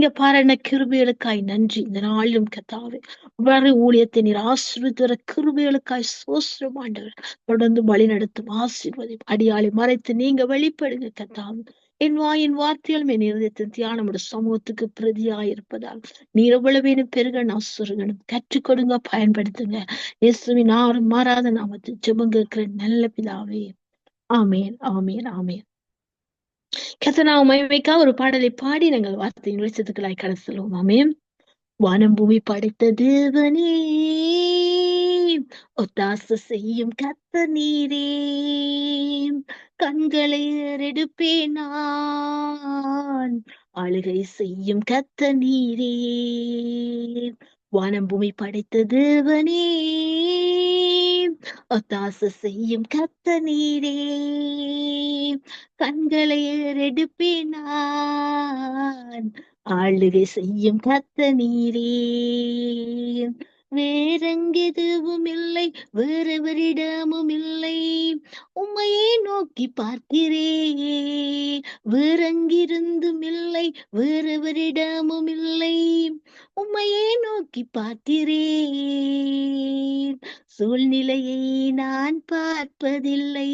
இங்க பாருங்க கிருபைகளுக்காய் நன்றி. இந்த நாளிலும் கத்தாவே வரை ஊழியத்தை நீர் ஆசிர்வதித்து வர கிருபைகளுக்காய் ஆண்டவர். தொடர்ந்து வழி நடத்தும் ஆசீர்வதி அடியாளை மறைத்து நீங்க வெளிப்படுங்க கத்தாவே என் வாயின் வார்த்தையால் என் இருதயத்தின் தியானம் உடைய சமூகத்துக்கு பிரதியாயிருப்பதால் நீர் எவ்வளவேனும் பெருகன் அசுருகனும் கற்றுக் கொடுங்க பயன்படுத்துங்க. இயேசுவின் ஆறு மாறாத நாமத்தில் ஜெபம் கேட்கிற நல்ல பிதாவே. ஆமேன் ஆமேன் ஆமேன். கத்தனாவு மகிமைக்கா ஒரு பாடலை பாடி நாங்கள் வார்த்தை நுழைச்சதுக்களாய் கடந்து செல்வோம் ஆமேன். வானம் பூமி படைத்த தேவனே ஒத்தாசு செய்யும் கத்த நீரே கண்களை எடுப்பேன் நான். செய்யும் கத்த நீரே. வானம் பூமி படைத்த தேவனே ஒத்தாச செய்யும் கத்த நீரே. கண்களை எடுப்பேன் ஆளுகை செய்யும் கத்த நீரே. வேறெங்கெதுவும் இல்லை வேறெவரிடமும் இல்லை. உம்மையே நோக்கி பார்க்கிறேயே வேறெங்கிருந்தும் இல்லை வேறெவரிடமும் இல்லை. உம்மையே நோக்கி பார்க்கிறேன் சூழ்நிலையை நான் பார்ப்பதில்லை.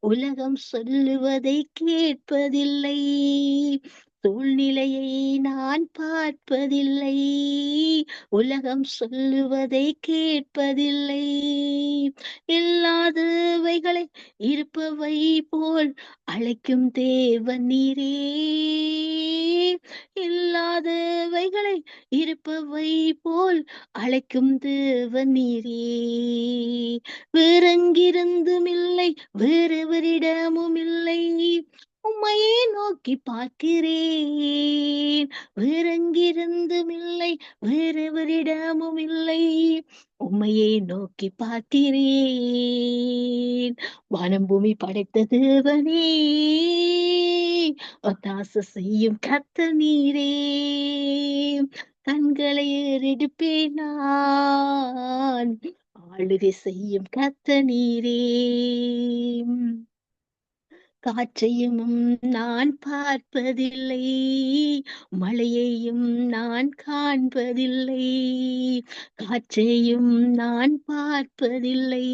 உலகம் சொல்லுவதை கேட்பதில்லை. சூழ்நிலையை நான் பார்ப்பதில்லை. உலகம் சொல்லுவதை கேட்பதில்லை. இல்லாதவைகளை இருப்பவை போல் அழைக்கும் தேவன் நீரே. இல்லாதவைகளை இருப்பவை போல் அழைக்கும் தேவன் நீரே. வேறெங்கிருந்தும் இல்லை வேறெவரிடமும் இல்லை உம்மையே நோக்கி பார்க்கிறேன். வேறெங்கிருந்தும் இல்லை வேறெவரிடமும் இல்லை. உம்மையே நோக்கி பார்க்கிறேன். வானம் பூமி படைத்த தேவனே ஒத்தாச செய்யும் கத்த நீரே. கண்களை ஏறெடுப்பேன் நான். ஆளுகை செய்யும் கத்த நீரே. காற்றையும் நான் பார்ப்பதில்லை மழையையும் நான் காண்பதில்லை காற்றையும் நான் பார்ப்பதில்லை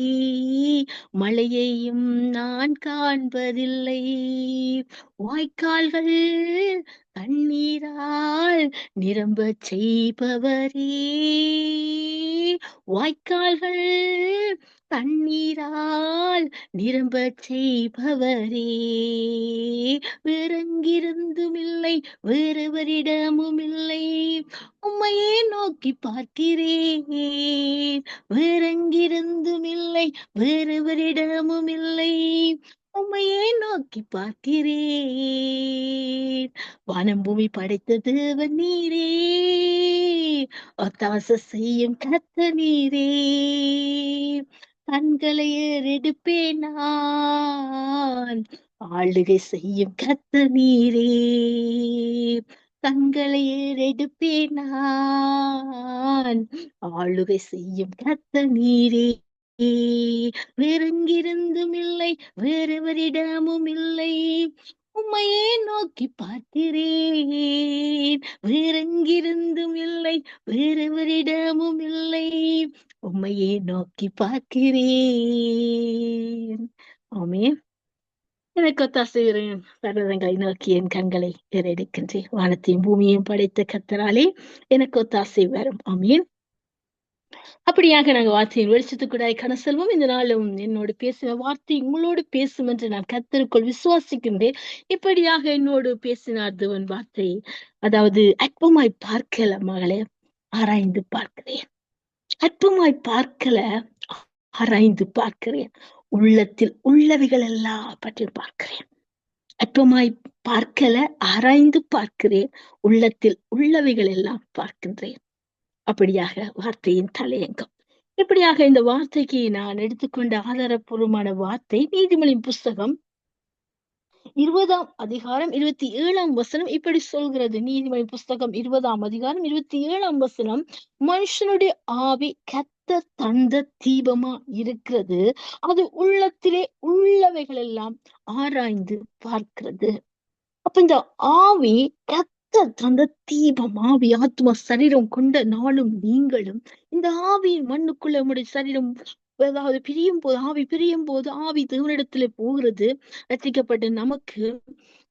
மழையையும் நான் காண்பதில்லை. வாய்க்கால்கள் தண்ணீரால் நிரம்ப செய்பவரே வாய்க்கால்கள் தண்ணீரால் நிரம்ப செய்பவரே. வேறெங்கிருந்தும் இல்லை வேறவரிடமும் இல்லை உம்மையே நோக்கி பார்க்கிறேன். வேறெங்கிருந்தும் இல்லை வேறவரிடமும் இல்லை உம்மையே நோக்கி பார்க்கிறேன். வானம் பூமி படைத்த தேவன் நீரே. ஒத்தாச செய்யும் கத்த நீரே. கண்களை ஏறெடுப்பேன் நான் ஆளுகை செய்யும் கத்த நீரே கண்களை ஏறெடுப்பேன் நான் ஆளுகை செய்யும் கத்த நீரே வேறெங்கிருந்தும் இல்லை வேறெவரிடமும் இல்லை உம்மையே நோக்கி பார்க்கிறேன். வேறெங்கிருந்தும் இல்லை வேறெவரிடமும் இல்லை. உம்மையே நோக்கி பார்க்கிறேன். ஆமே. எனக்கு ஒத்தாசுகிறேன் பர்வதங்களை நோக்கி என் கண்களை ஏறெடுக்கின்றேன். வானத்தையும் பூமியையும் படைத்த கத்தராலே எனக்கு ஒத்தாசை வரும். ஆமீன். அப்படியாக நாங்க வார்த்தையின் வெளிச்சத்துக்குடாய் கன செல்வம். இந்த நாளும் என்னோடு பேசின வார்த்தை உங்களோடு பேசும் என்று நான் கத்தருக்குள் விசுவாசிக்கின்றேன். இப்படியாக என்னோடு பேசினார் தேவன் வார்த்தை. அதாவது அற்பமாய் பார்க்கல மகளே ஆராய்ந்து பார்க்கிறேன். அற்பமாய் பார்க்கல ஆராய்ந்து பார்க்கிறேன். உள்ளத்தில் உள்ளவைகள் எல்லாம் பற்றி பார்க்கிறேன். அற்பமாய் பார்க்கல ஆராய்ந்து பார்க்கிறேன். உள்ளத்தில் உள்ளவைகள் எல்லாம் பார்க்கின்றேன். அப்படியாக வார்த்தையின் தலையங்கம். இப்படியாக இந்த வார்த்தைக்கு நான் எடுத்துக்கொண்ட ஆதாரப்பூர்வமான வார்த்தை நீதிமொழியின் புஸ்தகம். இருபதாம் அதிகாரம் இருபத்தி ஏழாம் வசனம் இப்படி சொல்கிறது. நீதிமொழி புஸ்தகம் இருபதாம் அதிகாரம் இருபத்தி ஏழாம் வசனம். மனுஷனுடைய ஆவி கத்த தந்த தீபமா இருக்கிறது. அது உள்ளத்திலே உள்ளவைகள் எல்லாம் ஆராய்ந்து பார்க்கிறது. அப்ப இந்த ஆவி கத்த தீபம் ஆவி ஆத்மா சரீரம் கொண்ட நாளும் நீங்களும். இந்த ஆவியின் மண்ணுக்குள்ள நம்முடைய சரீரம் அதாவது பிரியும் போது ஆவி பிரியும் போது ஆவி தேவனிடத்துல போகிறது ரசிக்கப்பட்ட நமக்கு.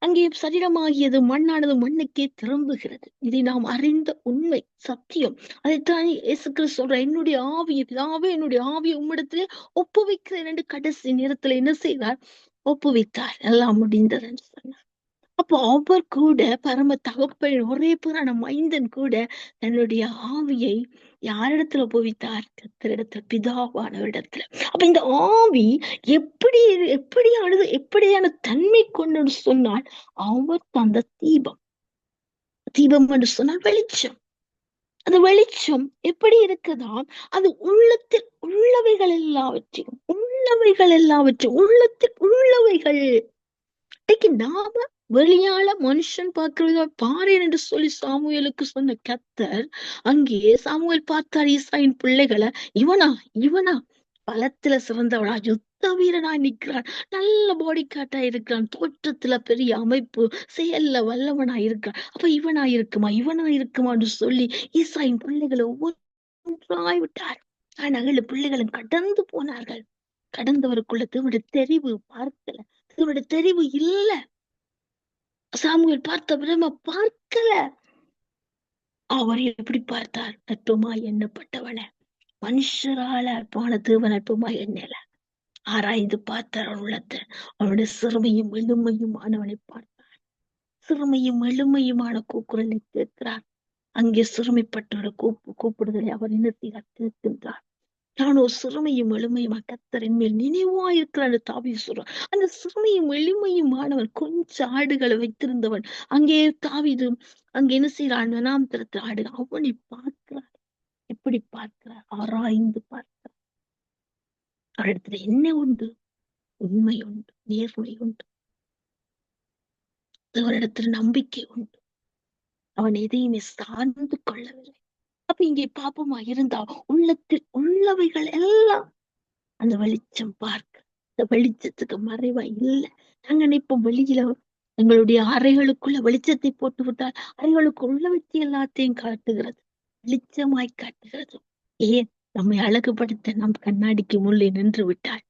அங்கே சரீரமாகியது மண்ணானது மண்ணுக்கே திரும்புகிறது. இதை நாம் அறிந்த உண்மை சத்தியம். அதைத்தான் இயேசு கிறிஸ்து சொல்ற என்னுடைய ஆவியை பிதாவே என்னுடைய ஆவியை உம்மிடத்துல ஒப்புவிக்கிறேன் என்று கடைசி நேரத்துல என்ன செய்தார்? ஒப்புவித்தார். எல்லாம் முடிந்தது என்று சொன்னார். அப்போ அவர் கூட பரம தகப்பன் ஒரே புறான மைந்தன் கூட தன்னுடைய ஆவியை யாரிடத்துல போவித்தார் கத்தரிடத்துல பிதாவானவரிடத்துல. அப்ப இந்த ஆவி எப்படி எப்படியானது எப்படியான தன்மை கொண்டு சொன்னால் அவர் தந்த தீபம். தீபம் என்று சொன்னால் வெளிச்சம். அந்த வெளிச்சம் எப்படி இருக்குதாம்? அது உள்ளத்தில் உள்ளவைகள் எல்லாவற்றையும் உள்ளவைகள் எல்லாவற்றையும் உள்ளத்தில் உள்ளவைகள். நாம வெளியால மனுஷன் பார்க்கிறத பாரேன் என்று சொல்லி சாமுவேலுக்கு சொன்ன கத்தர் அங்கே சாமுவேல் பார்த்தார் ஈசாயின் பிள்ளைகளை இவனா இவனா பலத்துல சிறந்தவனா யுத்த வீரனா நிக்கிறான் நல்ல பாடி காட்டா இருக்கிறான் தோற்றத்துல பெரிய அமைப்பு செயல்ல வல்லவனா இருக்கான் அப்ப இவனா இருக்குமா இவனா இருக்குமான்னு சொல்லி ஈசாயின் பிள்ளைகளை ஒவ்வொன்றாய் விட்டார். ஆனால் பிள்ளைகளும் கடந்து போனார்கள். கடந்தவருக்குள்ள தேவனுடைய தெரிவு பார்க்கல. தேவனுடைய தெரிவு இல்லை. சாமுவேல் பார்த்த பிரம பார்க்கல. அவர் எப்படி பார்த்தார்? அற்புமா எண்ணப்பட்டவனை. மனுஷரால அற்பான தேவன் அற்புமா எண்ணல. ஆராய்ந்து பார்த்தார் அவன் உள்ளத்தை. அவனுடைய சிறுமையும் எளிமையும் ஆனவனை பார்த்தார். சிறுமையும் எளிமையுமான கூக்குரலை கேட்கிறார். அங்கே சிறுமைப்பட்டவரை கூப்பு கூப்பிடுதலை அவர் இனத்தினால் கேட்கின்றார் நான் ஒரு சிறுமையும் எளிமையும் கத்தரின் மேல் நினைவா இருக்கிறான் தாவி சொல்றான். அந்த சிறுமையும் எளிமையும் ஆனவன் கொஞ்சம் ஆடுகளை வைத்திருந்தவன். அங்கே தாவிது அங்க என்ன செய்யறான் நாம் ஆடு. அவனை பார்க்கிறார். எப்படி பார்க்கிறார்? ஆராய்ந்து பார்க்கிறார். அவரிடத்துல என்ன உண்டு? உண்மை உண்டு. நேர்மை உண்டு. அவரிடத்துல நம்பிக்கை உண்டு. அவன் எதையுமே சார்ந்து கொள்ளவில்லை. அப்ப இங்கே பாப்பமா இருந்தா உள்ளத்தில் உள்ளவைகள் எல்லாம் அந்த வெளிச்சம் பார்க்க அந்த வெளிச்சத்துக்கு மறைவா இல்லை. நாங்க நினைப்போம் வெளியில எங்களுடைய அறைகளுக்குள்ள வெளிச்சத்தை போட்டு விட்டால் அறைகளுக்கு உள்ள வச்சு எல்லாத்தையும் காட்டுகிறது வெளிச்சமாய் காட்டுகிறது. ஏன்? நம்மை அழகுபடுத்த நம் கண்ணாடிக்கு முள்ளே நின்று விட்டாள்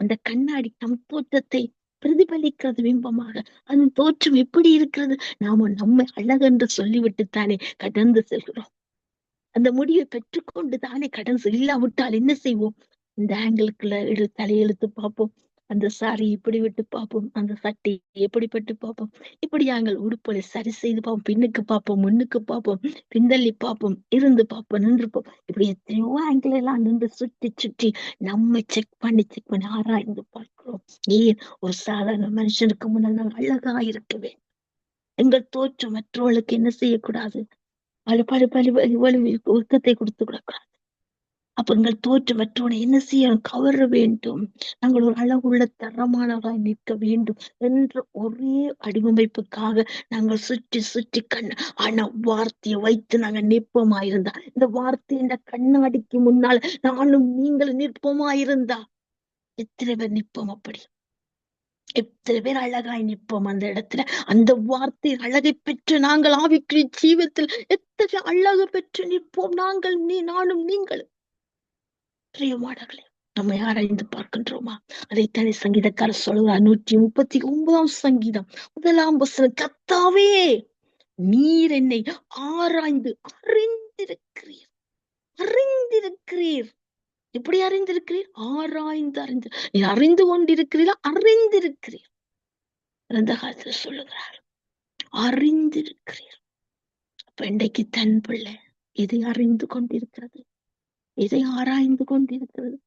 அந்த கண்ணாடி நம் தோற்றத்தை பிரதிபலிக்கிறது பிம்பமாக. அதன் தோற்றம் எப்படி இருக்கிறது? நாம நம்மை அழகென்று சொல்லிவிட்டு தானே கடந்து செல்கிறோம். அந்த முடிவை பெற்றுக்கொண்டு தானே கடன் இல்லாவிட்டால் என்ன செய்வோம்? இந்த ஆங்கிளுக்குள்ள எழு தலையெழுத்து பார்ப்போம். அந்த சாரி இப்படி விட்டு பார்ப்போம். அந்த சட்டை எப்படிப்பட்டு பார்ப்போம்? இப்படி நாங்கள் உடுப்பலை சரி செய்து பார்ப்போம். பின்னுக்கு பார்ப்போம். முன்னுக்கு பார்ப்போம். பிந்தள்ளி பார்ப்போம். இருந்து பார்ப்போம். நின்றுப்போம் இப்படி எத்தனையோ ஆங்கிள் எல்லாம் நின்று சுற்றி சுற்றி நம்ம செக் பண்ணி செக் பண்ணி ஆராய்ந்து பார்க்கிறோம். ஏன்? ஒரு சாதாரண மனுஷனுக்கு முன்னால் நாங்கள் அழகா இருக்கவே. எங்கள் தோற்றம் மற்றவர்களுக்கு என்ன செய்யக்கூடாது? பல பல பல இவ்வளவு கொடுத்து கொடுக்கிறார் அப்ப எங்கள் தோற்று மற்றவனை என்ன செய்ய கவர வேண்டும்? நாங்கள் ஒரு அழகுள்ள தரமானவராய் நிற்க வேண்டும் என்ற ஒரே அடிவமைப்புக்காக நாங்கள் சுற்றி சுற்றி கண் ஆனா வார்த்தையை வைத்து நாங்கள் நிற்போமாயிருந்தா. இந்த வார்த்தையின் கண்ணாடிக்கு முன்னால் நானும் நீங்கள் நிற்போமாயிருந்தா? எத்தனை பேர் நிற்போம் அப்படி? எத்தனை பேர் அழகாய் நிற்போம் அந்த இடத்துல? அந்த வார்த்தை அழகை பெற்று நாங்கள் ஆவிக்குரிய ஜீவத்தில் எத்தனை அழகு பெற்று நிற்போம்? நாங்கள் நீ நானும் நீங்களும். பிரியமானங்களே நம்ம ஆராய்ந்து பார்க்கின்றோமா? அதைத்தானே சங்கீதக்காரர் சொல்கிறார் நூற்றி முப்பத்தி ஒன்பதாம் சங்கீதம். முதலாம் வசனம் கத்தாவே நீர் என்னை ஆராய்ந்து அறிந்திருக்கிறீர். அறிந்திருக்கிறீர். எப்படி அறிந்திருக்கிறீர்? ஆராய்ந்து அறிந்து நீ அறிந்து கொண்டிருக்கிறீரா? அறிந்திருக்கிறீர். அந்த காலத்துல சொல்லுகிறார் அறிந்திருக்கிறீர். அப்ப இன்றைக்கு தன் பிள்ளை எதை அறிந்து கொண்டிருக்கிறது? எதை ஆராய்ந்து கொண்டிருக்கிறது?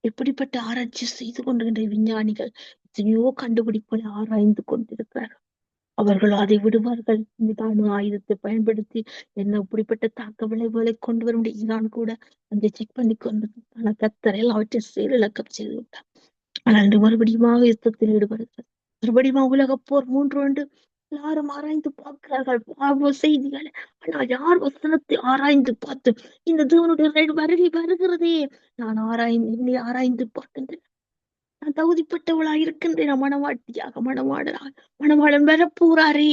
எப்படிப்பட்ட ஆராய்ச்சி செய்து கொண்டிருக்கின்ற விஞ்ஞானிகள் எத்தனையோ கண்டுபிடிப்புகளை ஆராய்ந்து கொண்டிருக்கிறார்கள். அவர்கள் அதை விடுவார்கள். நிதான ஆயுதத்தை பயன்படுத்தி என்ன இப்படிப்பட்ட தாக்க விளைவுகளை கொண்டு வர முடியும்? ஈரான் கூட அந்த செக் பண்ணி கொண்டு ஆனா கத்தரையில் அவற்றை செயலிழக்கம் செய்து விட்டார் ஆனால் மறுபடியுமாக யுத்தத்தில் ஈடுபடுகிறது மறுபடியும் உலக போர் மூன்று ஆண்டு எல்லாரும் ஆராய்ந்து பார்க்கிறார்கள். செய்திகளை. ஆனா யார் வசனத்தை ஆராய்ந்து பார்த்து இந்த தேவனுடைய வருகை வருகிறதே? நான் ஆராய்ந்து என்னை ஆராய்ந்து பார்க்கின்றேன். நான் தகுதிப்பட்டவளா இருக்கின்றேன். மனவாட்டியாக மனவாடலாக மணவாளன் வரப்போறாரே.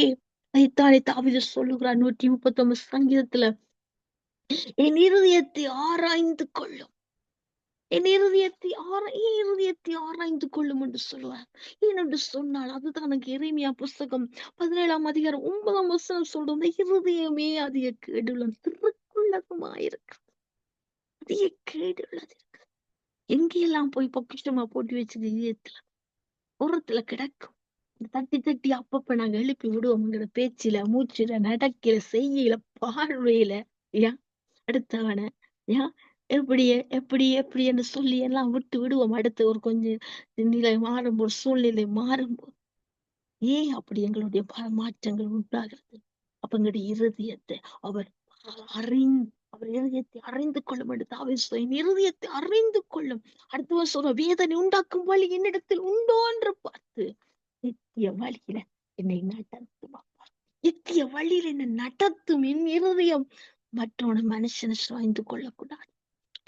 அதைத்தானே தாவித சொல்லுகிறார். நூற்றி முப்பத்தி ஒன்பது சங்கீதத்துல என் இருதயத்தை ஆராய்ந்து கொள்ளும். என் இருதயத்தை ஆரா என் இருதயத்தை ஆராய்ந்து கொள்ளும் என்று சொல்லுவார். ஏனென்று சொன்னால் அதுதான் எனக்கு இறைமையா புஸ்தகம் பதினேழாம் அதிகாரம் ஒன்பதாம் வசனம் சொல்றது இருதயமே அதிக கேடுள்ள திருக்குள்ளதுமாயிருக்கு அதிக கேடுள்ளது. எங்கெல்லாம் போய் பொக்கிஷமா போட்டு வச்சது இதயத்துல ஓரத்துல கிடக்கும். தட்டி தட்டி அப்பப்ப நாங்க எழுப்பி விடுவோம் பேச்சில பேச்சுல மூச்சுல நடக்கிற செய்யல பார்வையில ஏன் அடுத்தவன ஏன் எப்படி எப்படி எப்படி என்று சொல்லி எல்லாம் விட்டு விடுவோம். அடுத்து ஒரு கொஞ்சம் நிலை மாறும்போது சூழ்நிலை மாறும்போது ஏன் அப்படி எங்களுடைய பல மாற்றங்கள் உண்டாகிறது? அப்ப எங்களுடைய இருதயத்தை அவர் அறிந்து அவர் இருதயத்தை அறிந்து கொள்ளும் என்று தாவே சொல்லும் இருதயத்தை அறிந்து கொள்ளும். அடுத்தவர் சொல்ற வேதனை உண்டாக்கும் வழி என்னிடத்தில் உண்டோ என்று பார்த்து நித்திய வழியில என்னை நடத்தும்? அப்பா நித்திய வழியில என்னை நடத்தும். என் இருதயம் மற்றவன மனுஷனை சாய்ந்து கொள்ளக்கூடாது.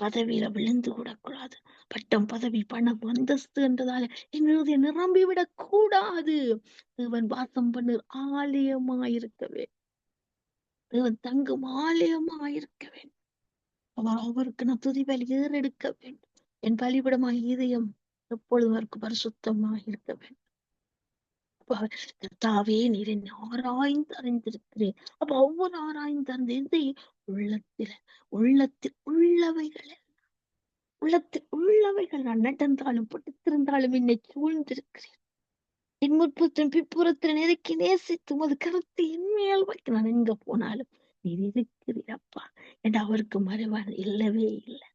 பதவியில விழுந்து விடக்கூடாது. பட்டம் பதவி பணம் அந்தஸ்து என்றதால என் இருதயம் நிரம்பி விடக் கூடாது தேவன் வாசம் பண்ணு ஆலயமாயிருக்கவே தேவன் தங்கும் ஆலயமாயிருக்க வேண்டும். அவர் அவருக்கு நான் துதி பலி ஏறெடுக்க வேண்டும். என் பலிபிடமாய் இதயம் எப்பொழுதும் அவருக்கு பரிசுத்தமாக இருக்க வேண்டும். கர்த்தாவே நீர் என்னை ஆராய்ந்து அறிந்திருக்கிறேன். அப்ப ஒவ்வொரு ஆராய்ந்து அறிந்த இதை உள்ளத்தில உள்ளத்தில் உள்ளவைகள் உள்ளத்தில் உள்ளவைகள் நான் நடந்தாலும் பிடித்திருந்தாலும் என்னை சூழ்ந்திருக்கிறேன். இன்முற்பத்தின் பிற்புறத்தில் நெருக்கி நேசித்து உமது கருத்தை என்மையால் வைக்க நான் எங்க போனாலும் நீர் இருக்கிறீரப்பா என்று அவருக்கு மறைவான இல்லவே இல்லை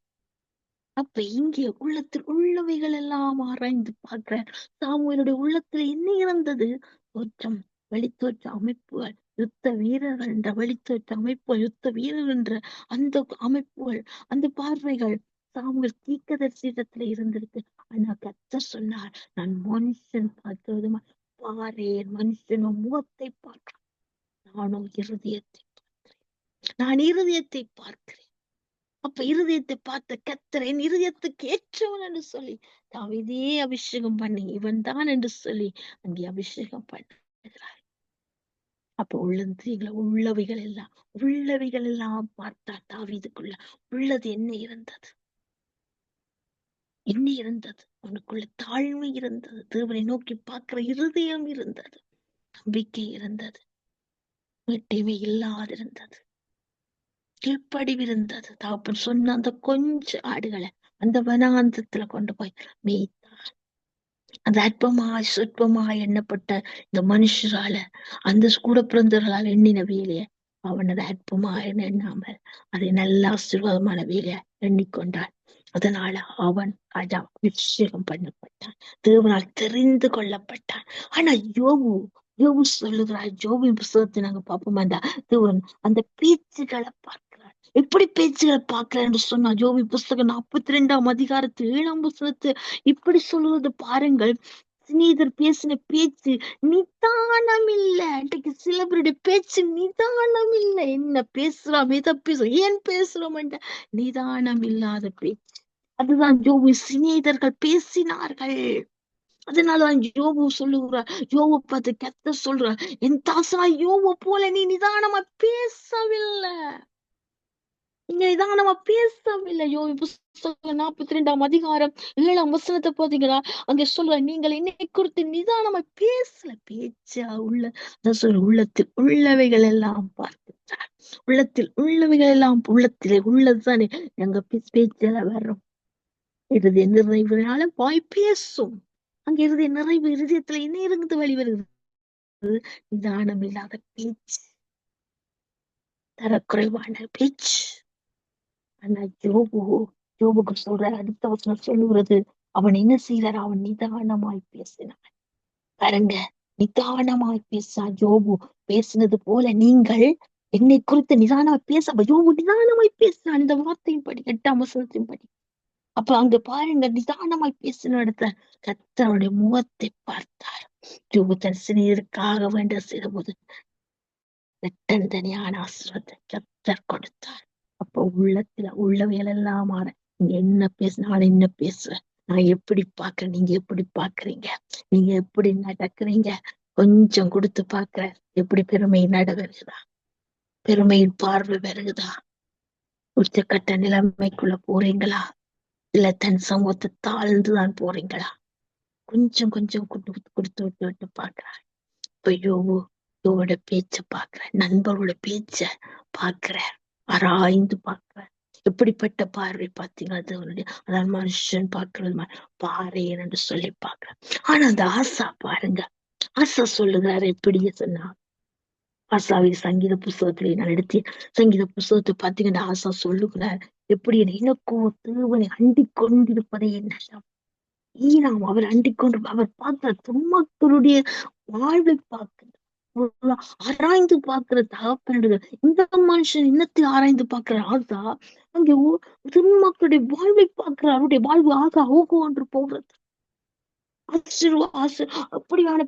அப்ப இங்கே உள்ளத்தில் உள்ளவைகள் எல்லாம் ஆராய்ந்து பார்க்கிறார் சாமுவேலுடைய உள்ளத்துல என்ன இருந்தது தோற்றம் வெளித்தோற்ற அமைப்புகள் யுத்த வீரர்கள் என்ற வெளித்தோற்ற அமைப்புகள் யுத்த வீரர் என்ற அந்த அமைப்புகள் அந்த பார்வைகள் சாமுவேல் தீக்கதரிசிடத்துல இருந்திருக்கு. ஆனா கத்த சொன்னார் நான் மனுஷன் பார்த்ததுமா பாரேன் மனுஷன் முகத்தை பார்க்கிறேன் நானும் இருதயத்தை பார்க்கிறேன். நான் இருதயத்தை பார்க்கிறேன். அப்ப இருதயத்தை பார்த்த கத்தர் என் இருதயத்துக்கு ஏற்றவன் என்று சொல்லி தாவிதே அபிஷேகம் பண்ணி இவன் தான் என்று சொல்லி அங்கே அபிஷேகம் பண்ணுகிறார். அப்ப உள்ளந்தீங்கள உள்ளவைகள் எல்லாம் உள்ளவைகள் எல்லாம் பார்த்தா தாவிதுக்குள்ள. உள்ளது என்ன இருந்தது? என்ன இருந்தது? அவனுக்குள்ள தாழ்மை இருந்தது. தேவனை நோக்கி பார்க்கிற இருதயம் இருந்தது. நம்பிக்கை இருந்தது. வெட்டிமை இல்லாதிருந்தது. கீழ்ப்படிவிருந்தது. தாப்பன் சொன்ன அந்த கொஞ்ச ஆடுகளை அந்த வனாந்தத்துல கொண்டு போய் மேய்த்தான் அந்த அற்பமாய் சொற்பமாய் எண்ணப்பட்ட இந்த மனுஷரால அந்த கூட பிறந்தவர்களால் எண்ணின வேலைய அவனது அற்பமாய் எண்ணாமல் அதை நல்ல ஆசீர்வாதமான வேலையை எண்ணிக்கொண்டான். அதனால அவன் ராஜா அபிஷேகம் பண்ணப்பட்டான். தேவனால் தெரிந்து கொள்ளப்பட்டான். ஆனா யோபு யோபு சொல்லுகிறார் ஜோபின் புஸ்தகத்தை நாங்க பார்ப்போம்? அந்த தேவன் அந்த பேச்சுகளை பார்க்கிறார். எப்படி பேச்சுகளை பார்க்கிறார் என்று சொன்னா ஜோபி புஸ்தகம் நாற்பத்தி ரெண்டாம் அதிகாரத்து ஏழாம் புஸ்தகத்து இப்படி சொல்லுவது பாருங்கள் சிநீதர் பேசின பேச்சு நிதானம் இல்ல இன்றைக்கு சில பேருடைய பேச்சு நிதானம் இல்ல என்ன பேசுறோம் எதை பேசுறோம் ஏன் பேசுறோம் நிதானம் இல்லாத பேச்சு. அதுதான் ஜோபு சிநேதர்கள் பேசினார்கள். அதனாலதான் யோபு சொல்லுகிறார் யோபு பார்த்து கத்த சொல்றார் என் தாசனா யோபு போல நீ நிதானமா பேசவில்லை. நீங்க நிதானமா பேசவில்லை. யோபு புஸ்தகம் நாற்பத்தி ரெண்டாம் அதிகாரம் ஏழாம் வசனத்தை பாத்தீங்கன்னா அங்க சொல்ற நீங்கள் என்னை குறித்து நிதானமா பேசல. பேச்சா உள்ள சொல்ற உள்ளத்தில் உள்ளவைகள் எல்லாம் பார்த்து உள்ளத்தில் உள்ளவைகள் எல்லாம் உள்ளத்திலே உள்ளதுதானே. எங்க பேச்சல வர்றோம். இறுதி நிறைவுனால வாய் பேசும். அங்க இறுதி நிறைவு இருதயத்துல என்ன இருந்து வெளிவருகிறது நிதானம் இல்லாத பேச்சு. தரக்குறைவான பேச்சு. ஆனா ஜோபு ஜோபுக்கு சொல்ற அடுத்த வசனம் சொல்லுகிறது. அவன் என்ன செய்யறார் அவன் நிதானமாய் பேசினான். பாருங்க நிதானமாய் பேசா ஜோபு பேசினது போல நீங்கள் என்னை குறித்து நிதானமாய் பேச ஜோபு நிதானமாய் பேசினான். இந்த வார்த்தையின் படி எட்டாம் வசனத்தின் படி அப்ப அங்க பாருங்க நிதானமாய் பேசின இடத்துல கத்தருடைய முகத்தை பார்த்தார். ஜோபு தன் வேண்ட செய்தபோது தனியான ஆசிரியத்தை கத்தர் கொடுத்தார். அப்ப உள்ளத்துல உள்ளவைகள் எல்லாம் மாற நீங்க என்ன பேச நான் என்ன பேசுவேன் நான் எப்படி பாக்குறேன் நீங்க எப்படி பாக்குறீங்க நீங்க எப்படி நடக்கிறீங்க? கொஞ்சம் கொடுத்து பாக்குற எப்படி பெருமை நடவருகுதா பெருமையின் பார்வை வருகுதா உச்சக்கட்ட நிலைமைக்குள்ள போறீங்களா? இல்ல தன் சமூகத்தை தாழ்ந்துதான் போறீங்களா? கொஞ்சம் கொஞ்சம் கொடுத்து கொடுத்து விட்டு விட்டு பாக்குறாரு இப்ப யோவு யோவோட பேச்ச பாக்குற நண்பரோட பேச்ச பாக்குற ஆராய்ந்து பாக்குற எப்படிப்பட்ட பார்வை பார்த்தீங்க அது அவனுடைய அதான் மனுஷன் பாக்குறது மாதிரி. என்று சொல்லி பாக்குறேன் ஆனா அந்த ஆசா பாருங்க. ஆசா சொல்லுகிறாரு எப்படி சொன்னா ஆசாவை சங்கீத புஸ்தகத்திலே நான் எடுத்து சங்கீத புஸ்தகத்தை பார்த்தீங்கன்னா ஆசா சொல்லுகிறார். எப்படி எனக்கோ தேவனை அண்டிக் கொண்டிருப்பதை என்ன ஈராம் அவர் அண்டிக் கொண்டு அவர் பார்க்கிற தும்மக்களுடைய வாழ்வை பார்க்கிறார் ஆராய்ந்து பார்க்கிற தகப்பனுடைய இந்த மனுஷன் இன்னத்தை ஆராய்ந்து பார்க்கிற ஆசா அங்கே திருமக்களுடைய வாழ்வை பார்க்கிற அவருடைய வாழ்வு ஆசா ஓகோ என்று போகிறது ஆசிர்வா அப்படியான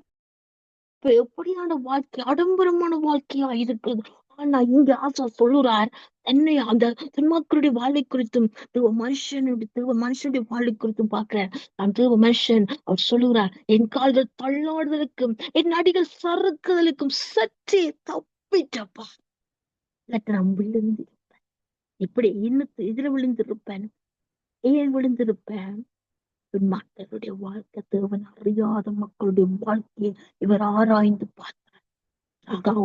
எப்படியான வாழ்க்கை ஆடம்பரமான வாழ்க்கையா இருக்குது ஆனா இங்க ஆசா சொல்லுறார் என்னை அந்த துன்மாக்களுடைய வாழ்வை குறித்தும் தேவ மனுஷனுடைய தேவ மனுஷனுடைய வாழ்வை குறித்தும் பாக்குறேன் நான் தேவ மனுஷன் அவர் சொல்லுகிறார் என் கால்கள் தள்ளாடுதலுக்கும் என் அடிகள் சறுக்குதலுக்கும் சற்றே தப்பிட்டப்பா. இல்லாட்ட நான் விழுந்திருப்பேன். இப்படி இன்னத்து இதுல விழுந்திருப்பேன். ஏன் விழுந்திருப்பேன்? மக்களுடைய வாழ்க்கை தேவன் அறியாத மக்களுடைய வாழ்க்கையை இவர் ஆராய்ந்து பார்த்து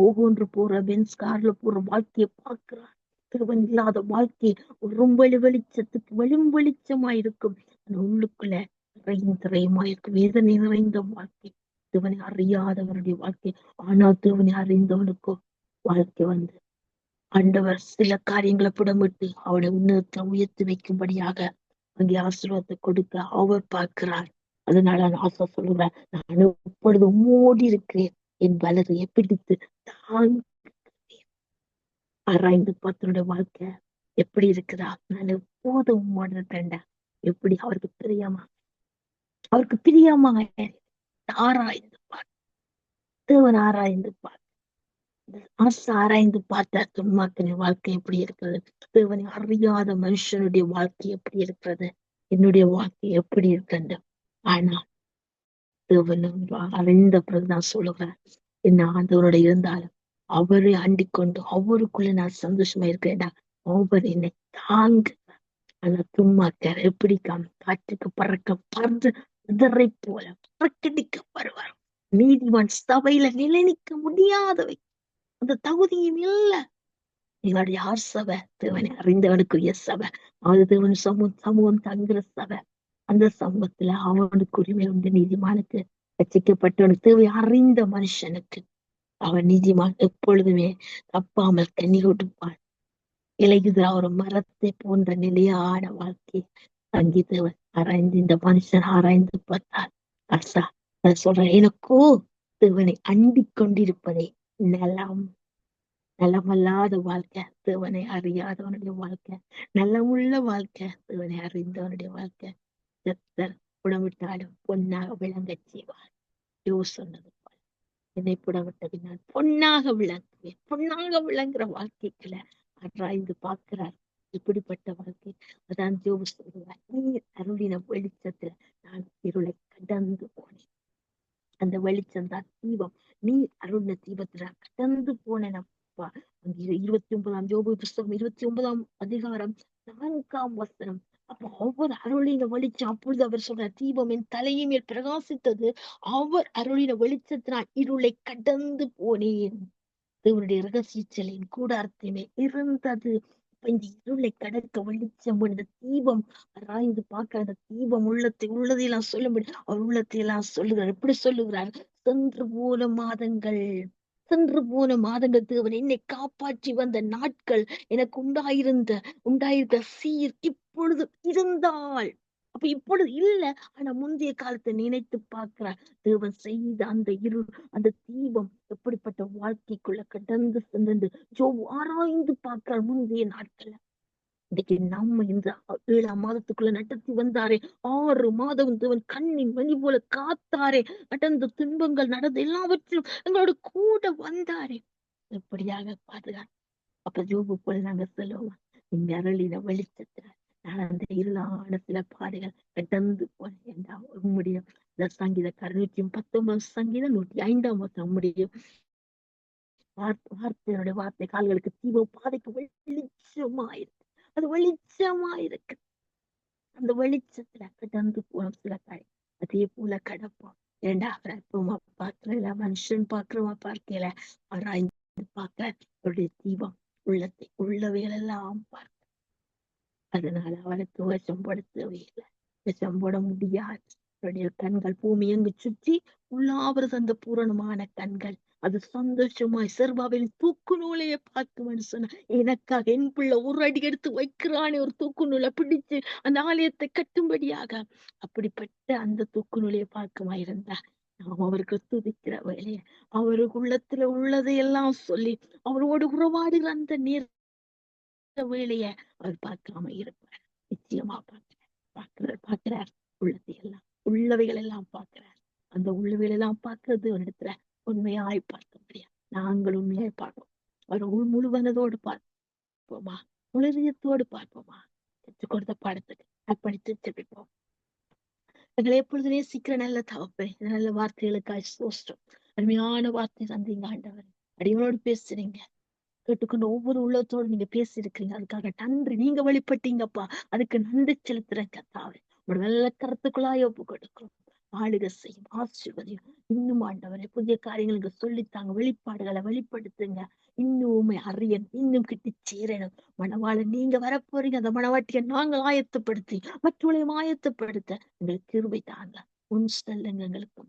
ஒவ்வொன்று போற பென்ஸ் கார்ல போற வாழ்க்கையை பார்க்கிறார் தேவன் இல்லாத வாழ்க்கை ரொம்ப வெளிச்சத்துக்கு வெளிம் வெளிச்சமா இருக்கும். உள்ளுக்குள்ள நிறைந்த இருக்கும். வேதனை நிறைந்த வாழ்க்கை. தேவனை அறியாதவருடைய வாழ்க்கை. ஆனால் தேவனை அறிந்தவனுக்கோ வாழ்க்கை வந்து ஆண்டவர் சில காரியங்களை புடமிட்டு அவனை உன்னதத்தை உயர்த்தி வைக்கும்படியாக அங்கே ஆசீர்வாதத்தை கொடுக்க அவர் பார்க்கிறார். அதனால நான் ஆசா சொல்லுவேன். நான் இப்பொழுது மூடி இருக்கிறேன். என் வலதையை பிடித்து தான் ஆராய்ந்து பார்த்தனோட வாழ்க்கை எப்படி இருக்குதா? நான் எப்போதும் உம்மோட எப்படி? அவருக்கு பிரியாமா அவருக்கு பிரியாமா ஆராய்ந்து பார். தேவன் ஆராய்ந்து பார்த்து ஆசை ஆராய்ந்து பார்த்த துன்மாக்கின வாழ்க்கை எப்படி இருக்கிறது? தேவனை அறியாத மனுஷனுடைய வாழ்க்கை எப்படி இருக்கிறது? என்னுடைய வாழ்க்கை எப்படி இருக்கிறது ஆனா அறிந்த அறிந்த பிறகுதான் சொல்லுகிறேன் என்ன ஆண்டவரோட இருந்தாலும் அவரை அண்டிக் கொண்டு அவருக்குள்ள நான் சந்தோஷமா இருக்கிறேன்டா. அவர் என்னை தாங்க ஆனா கரை பிடிக்காம காற்றுக்கு பறக்க பறந்து இதரை போல பறக்கடிக்கப்படுவார் நீதிவான் சபையில நிலைநிக்க முடியாதவை. அந்த தகுதியும் இல்ல. இவருடைய யார் சபை? தேவனை அறிந்தவனுக்குரிய சபை. அது தேவன் சமூகம் சமூகம் தங்குற சபை. அந்த சமூகத்துல அவனுக்கு உரிமை உண்டு நீதிமானுக்கு ரச்சிக்கப்பட்டவனுக்கு தேவை அறிந்த மனுஷனுக்கு அவன் நீதிமான் எப்பொழுதுமே தப்பாமல் கண்ணி கொடுப்பான் இலையுகிற ஒரு மரத்தை போன்ற நிலையான வாழ்க்கை அங்கே தேவன் ஆராய்ந்து இந்த மனுஷன் ஆராய்ந்து பார்த்தார் அசா சொல்றேன் எனக்கோ தேவனை அண்டி கொண்டிருப்பதே நலம். நலமல்லாத வாழ்க்கை தேவனை அறியாதவனுடைய வாழ்க்கை. நலமுள்ள வாழ்க்கை தேவனை அறிந்தவனுடைய வாழ்க்கை. செத்தர் புடமிட்டாலும் பொன்னாக விளங்க செய்வார் யோ சொன்னது போல என்னை புடமிட்ட பின்னால் பொன்னாக விளங்குவேன் பொன்னாக விளங்குற வாழ்க்கைகளை ஆராய்ந்து பார்க்கிறார் இப்படிப்பட்ட வாழ்க்கை அதான் ஜோபு சொல்லுவார் நீ அருளின வெளிச்சத்துல நான் இருளை கடந்து போனேன் அந்த வெளிச்சம் தான் தீபம் நீ அருண தீபத்துல கடந்து போனப்பா இருபத்தி ஒன்பதாம் ஜோபு புஸ்தகம் இருபத்தி ஒன்பதாம் அதிகாரம் நான்காம் வசனம் அப்ப ஒவ்வொரு அருளின வெளிச்சம் அப்பொழுது அவர் சொல்ற தீபம் என் தலையின் மேல் பிரகாசித்தது. அவர் அருளின வெளிச்சத்தினால் இருளை கடந்து போனேன். தேவனுடைய ரகசிய சிலையின் கூடாரத்தையுமே இருந்தது. இந்த இருளை கடக்க வெளிச்சம் இந்த தீபம் ராய்ந்து பார்க்க அந்த தீபம் உள்ளத்தை உள்ளதையெல்லாம் சொல்ல அவர் உள்ளத்தை எல்லாம் சொல்லுகிறார். எப்படி சொல்லுகிறார். சென்று போல மாதங்கள். சென்று போன மாதங்கள் தேவன் என்னை காப்பாற்றி வந்த நாட்கள் எனக்கு உண்டாயிருந்த உண்டாயிருக்க சீர் இப்பொழுது இருந்தால். அப்ப இப்பொழுது இல்ல ஆனா முந்தைய காலத்தை நினைத்து பார்க்கிறார். தேவன் செய்த அந்த இரு அந்த தீபம் எப்படிப்பட்ட வாழ்க்கைக்குள்ள கடந்து சென்று ஜோ ஆராய்ந்து பார்க்கிறார் முந்தைய நாட்கள்ல. இன்னைக்கு நம்ம இந்த ஏழாம் மாதத்துக்குள்ள நடத்தி வந்தாரே ஆறு மாதம் தேவன் கண்ணின் மணி போல காத்தாரே நடந்த துன்பங்கள் நடந்த எல்லாவற்றிலும் எங்களோட கூட வந்தாரே. எப்படியாக பாதுகாப்பு அப்ப ஜோபு போல நாங்க சொல்லுவோம் இந்த அருளின வெளிச்சத்துல நான் அந்த இருளான சில பாதைகள் கடந்து போனேன் உம்முடைய இந்த சங்கீதக்காரர் நூற்றி பத்தொன்பது சங்கீதம் நூற்றி ஐந்தாம் வருஷம் உம்முடைய வார்த்தையோட வார்த்தை கால்களுக்கு தீப பாதைக்கு வெளிச்சமாயிருக்கு. அது வெளிச்சமா இருக்கு. அந்த வெளிச்சத்துல கடந்து போனோம் சில காய் அதே போல கடப்போம் ஏண்டா அப்பமா பார்க்கல மனுஷன் பாக்குறவா பார்க்கல? ஆராய்ந்து பார்க்க அவருடைய தீபம் உள்ளத்தை உள்ளவையெல்லாம் பார்க்க அதனால அவனுக்கு வசம்படுத்தவே இல்லை. விஷம் போட முடியாது. அவருடைய கண்கள் பூமி எங்கு சுற்றி உள்ளாவது அந்த பூரணமான கண்கள். அது சந்தோஷமாய் செர்வாவின் தூக்கு நூலையே பார்த்து மனுஷன் எனக்காக என் பிள்ளை ஒரு அடி எடுத்து வைக்கிறானே ஒரு தூக்கு நூலை பிடிச்சு அந்த ஆலயத்தை கட்டும்படியாக. அப்படிப்பட்ட அந்த தூக்கு நூலையை பார்க்குமாயிருந்தா நாம் அவருக்கு துதிக்கிற வேலைய அவருக்கு உள்ளத்துல உள்ளதையெல்லாம் சொல்லி அவரோடு உறவாடுகிற அந்த நேர வேலைய அவர் பார்க்காம இருப்பார் நிச்சயமா பார்க்கிறார். பார்க்கிறார் பார்க்கிறார். உள்ளதையெல்லாம் உள்ளவைகள் எல்லாம் பார்க்கிறார். அந்த உள்ளவைகள் எல்லாம் பார்க்கறது ஒரு இடத்துல உண்மையாய் பார்க்க முடியாது நாங்கள் உண்மையாய் பார்ப்போம். அவர் உள் முழுவனதோடு பார்ப்போமா? முழுதயத்தோடு பார்ப்போமா? கற்றுக் கொடுத்த பாடத்துக்கு அர்ப்பணித்து ஜெபிப்போம் எங்களை எப்பொழுது நேசிக்கிற நல்ல தவப்பேன் நல்ல வார்த்தைகளுக்காய் சோஷ்டம் அருமையான வார்த்தை தந்தீங்க ஆண்டவர். அடியோடு பேசுறீங்க. கேட்டுக்கொண்டு ஒவ்வொரு உள்ளத்தோடு நீங்க பேசி இருக்கிறீங்க அதுக்காக நன்றி. நீங்க வழிபட்டீங்கப்பா. அதுக்கு நன்றி செலுத்துறேன் கத்தாவே உங்களோட நல்ல கருத்துக்குள்ளாய் ஒப்பு கொடுக்கிறோம் ஆளுக செய்யும் ஆசிர்வதியும். இன்னும் ஆண்டவரை புதிய காரியங்களுக்கு சொல்லித்தாங்க வெளிப்பாடுகளை வெளிப்படுத்துங்க. இன்னும் அறியன் இன்னும் கிட்டி சேரணும். மனவாள நீங்க வரப்போறீங்க அந்த மணவாட்டியை நாங்கள் ஆயத்தப்படுத்தி மற்றவளையும் ஆயத்தப்படுத்த எங்களுக்கு கிருபை தாங்க. உன் செல்லுங்க எங்களுக்கு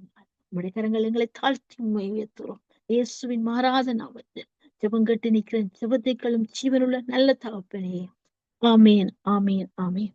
உங்களுடைய கரங்கள் எங்களை தாழ்த்தி உயர்த்துறோம் இயேசுவின் மாறாத நாமத்தில் ஜெபங்கட்டு நிற்கிறேன். ஜெபத்தைக்களும் ஜீவனுள்ள நல்ல தகப்பனே. ஆமேன் ஆமேன் ஆமேன்.